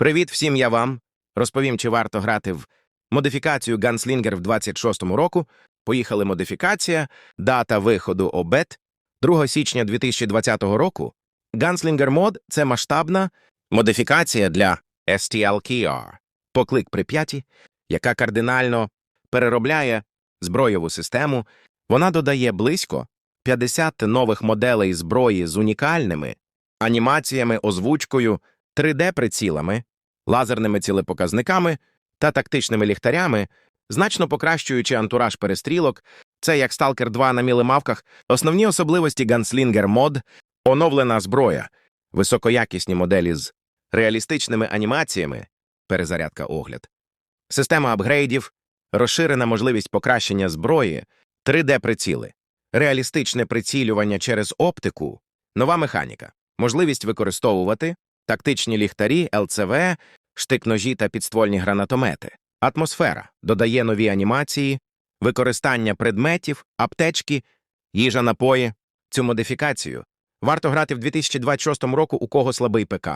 Привіт всім я вам. Розповім, чи варто грати в модифікацію Gunslinger в 26-му року. Поїхали модифікація, дата виходу обет 2 січня 2020 року. Gunslinger мод – це масштабна модифікація для STL-KR, поклик прип'яті, яка кардинально переробляє збройову систему. Вона додає близько 50 нових моделей зброї з унікальними анімаціями, озвучкою, 3D-прицілами, лазерними цілепоказниками та тактичними ліхтарями, значно покращуючи антураж перестрілок, це як Stalker 2 на мілимавках, основні особливості Gunslinger Mod, оновлена зброя, високоякісні моделі з реалістичними анімаціями, перезарядка огляд, система апгрейдів, розширена можливість покращення зброї, 3D-приціли, реалістичне прицілювання через оптику, нова механіка, можливість використовувати тактичні ліхтарі, ЛЦВ, штик-ножі та підствольні гранатомети. Атмосфера додає нові анімації, використання предметів, аптечки, їжа напої. Цю модифікацію варто грати в 2026 року, у кого слабий ПК.